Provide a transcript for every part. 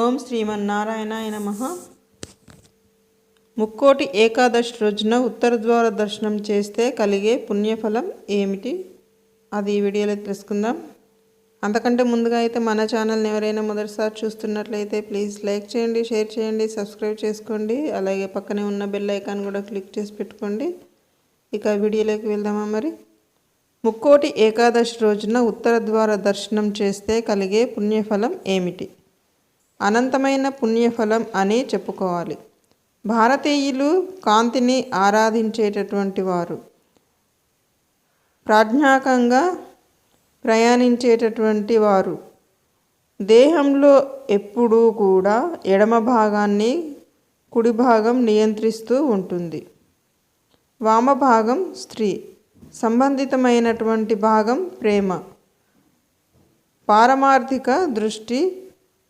ఓం శ్రీమన్నారాయణాయ నమ. ముక్కోటి ఏకాదశి రోజున ఉత్తర ద్వార దర్శనం చేస్తే కలిగే పుణ్యఫలం ఏమిటి? అది ఈ వీడియోలో తెలుసుకుందాం. అంతకంటే ముందుగా అయితే మన ఛానల్ని ఎవరైనా మొదటిసారి చూస్తున్నట్లయితే ప్లీజ్ లైక్ చేయండి షేర్ చేయండి సబ్స్క్రైబ్ చేసుకోండి అలాగే పక్కనే ఉన్న బెల్ ఐకాన్ కూడా క్లిక్ చేసి పెట్టుకోండి. ఇక వీడియోలోకి వెళ్దామా మరి? ముక్కోటి ఏకాదశి రోజున ఉత్తర ద్వార దర్శనం చేస్తే కలిగే పుణ్యఫలం ఏమిటి? అనంతమైన పుణ్యఫలం అని చెప్పుకోవాలి. భారతీయులు కాంతిని ఆరాధించేటటువంటి వారు. ప్రాజ్ఞాకంగా ప్రయాణించేటటువంటి వారు. దేహంలో ఎప్పుడూ కూడా ఎడమ భాగాన్ని కుడి భాగం నియంత్రిస్తూ ఉంటుంది. వామభాగం స్త్రీ. సంబంధితమైనటువంటి భాగం ప్రేమ. పారమార్థిక దృష్టి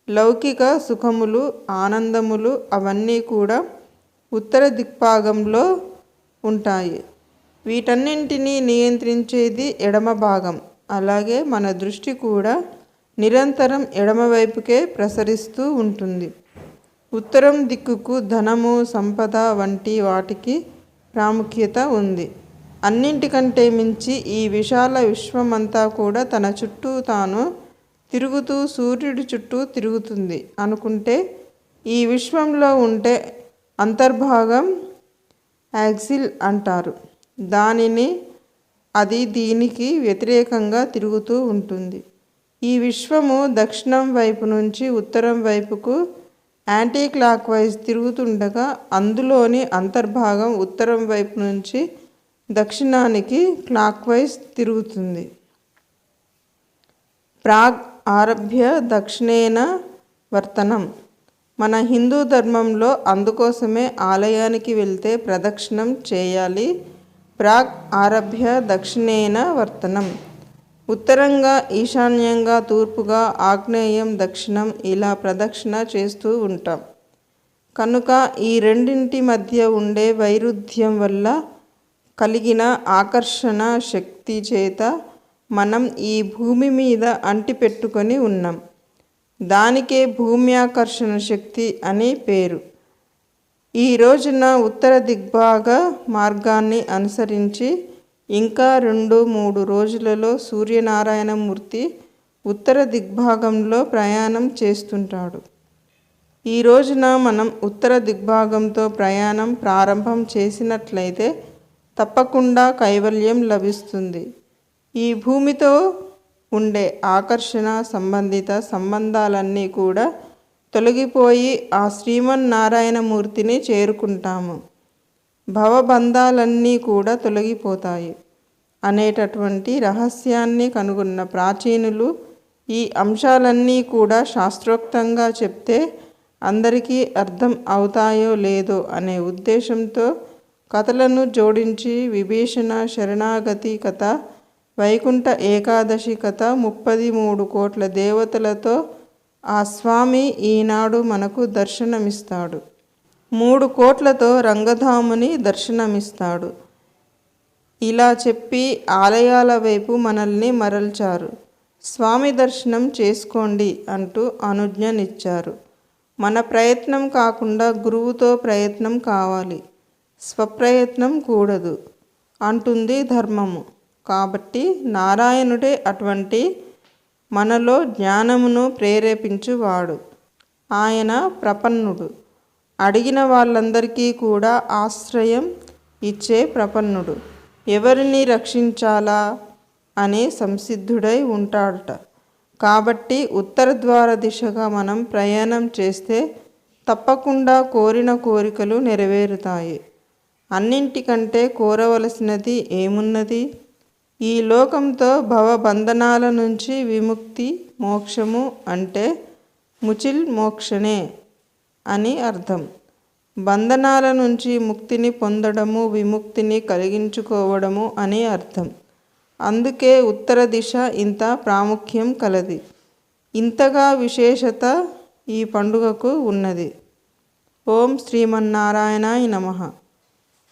లౌకిక సుఖములు ఆనందములు అవన్నీ కూడా ఉత్తర దిక్పాగంలో ఉంటాయి. వీటన్నింటినీ నియంత్రించేది ఎడమ భాగం. అలాగే మన దృష్టి కూడా నిరంతరం ఎడమవైపుకే ప్రసరిస్తూ ఉంటుంది. ఉత్తరం దిక్కుకు ధనము సంపద వంటి వాటికి ప్రాముఖ్యత ఉంది. అన్నింటికంటే మించి ఈ విశాల విశ్వమంతా కూడా తన చుట్టూ తాను తిరుగుతూ సూర్యుడి చుట్టూ తిరుగుతుంది. అనుకుంటే ఈ విశ్వంలో ఉండే అంతర్భాగం యాక్సిల్ అంటారు. దానిని అది దీనికి వ్యతిరేకంగా తిరుగుతూ ఉంటుంది. ఈ విశ్వము దక్షిణం వైపు నుంచి ఉత్తరం వైపుకు యాంటీ క్లాక్ వైజ్ తిరుగుతుండగా అందులోని అంతర్భాగం ఉత్తరం వైపు నుంచి దక్షిణానికి క్లాక్ వైజ్ తిరుగుతుంది. ప్రాగ్ ఆరభ్య దక్షిణేన వర్తనం. మన హిందూ ధర్మంలో అందుకోసమే ఆలయానికి వెళ్తే ప్రదక్షిణం చేయాలి. ప్రాగ్ ఆరభ్య దక్షిణేన వర్తనం. ఉత్తరంగా ఈశాన్యంగా తూర్పుగా ఆగ్నేయం దక్షిణం ఇలా ప్రదక్షిణ చేస్తూ ఉంటాం. కనుక ఈ రెండింటి మధ్య ఉండే వైరుధ్యం వల్ల కలిగిన ఆకర్షణ శక్తి చేత మనం ఈ భూమి మీద అంటిపెట్టుకొని ఉన్నాం. దానికే భూమ్యాకర్షణ శక్తి అని పేరు. ఈ రోజున ఉత్తర దిగ్భాగ మార్గాన్ని అనుసరించి ఇంకా రెండు మూడు రోజులలో సూర్యనారాయణమూర్తి ఉత్తర దిగ్భాగంలో ప్రయాణం చేస్తుంటాడు. ఈ రోజున మనం ఉత్తర దిగ్భాగంతో ప్రయాణం ప్రారంభం చేసినట్లయితే తప్పకుండా కైవల్యం లభిస్తుంది. ఈ భూమితో ఉండే ఆకర్షణ సంబంధిత సంబంధాలన్నీ కూడా తొలగిపోయి ఆ శ్రీమన్నారాయణమూర్తిని చేరుకుంటాము. భవబంధాలన్నీ కూడా తొలగిపోతాయి. అనేటటువంటి రహస్యాన్ని కనుగొన్న ప్రాచీనులు ఈ అంశాలన్నీ కూడా శాస్త్రోక్తంగా చెప్తే అందరికీ అర్థం అవుతాయో లేదో అనే ఉద్దేశంతో కథలను జోడించి విభీషణ శరణాగతి కథ వైకుంఠ ఏకాదశి కథ ముప్పది మూడు కోట్ల దేవతలతో ఆ స్వామి ఈనాడు మనకు దర్శనమిస్తాడు. మూడు కోట్లతో రంగధాముని దర్శనమిస్తాడు. ఇలా చెప్పి ఆలయాల వైపు మనల్ని మరల్చారు. స్వామి దర్శనం చేసుకోండి అంటూ అనుజ్ఞనిచ్చారు. మన ప్రయత్నం కాకుండా గురువుతో ప్రయత్నం కావాలి. స్వప్రయత్నం కూడదు అంటుంది ధర్మము. కాబట్టి నారాయణుడే అటువంటి మనలో జ్ఞానమును ప్రేరేపించువాడు. ఆయన ప్రపన్నుడు. అడిగిన వాళ్ళందరికీ కూడా ఆశ్రయం ఇచ్చే ప్రపన్నుడు. ఎవరిని రక్షించాలా అని సంసిద్ధుడై ఉంటాడట. కాబట్టి ఉత్తర ద్వార దిశగా మనం ప్రయాణం చేస్తే తప్పకుండా కోరిన కోరికలు నెరవేరుతాయి. అన్నింటికంటే కోరవలసినది ఏమున్నది? ఈ లోకంతో భవబంధనాల నుంచి విముక్తి మోక్షము అంటే ముచిల్ మోక్షనే అని అర్థం. బంధనాల నుంచి ముక్తిని పొందడము విముక్తిని కలిగించుకోవడము అని అర్థం. అందుకే ఉత్తర దిశ ఇంత ప్రాముఖ్యం కలది. ఇంతగా విశేషత ఈ పండుగకు ఉన్నది. ఓం శ్రీమన్నారాయణాయ నమ.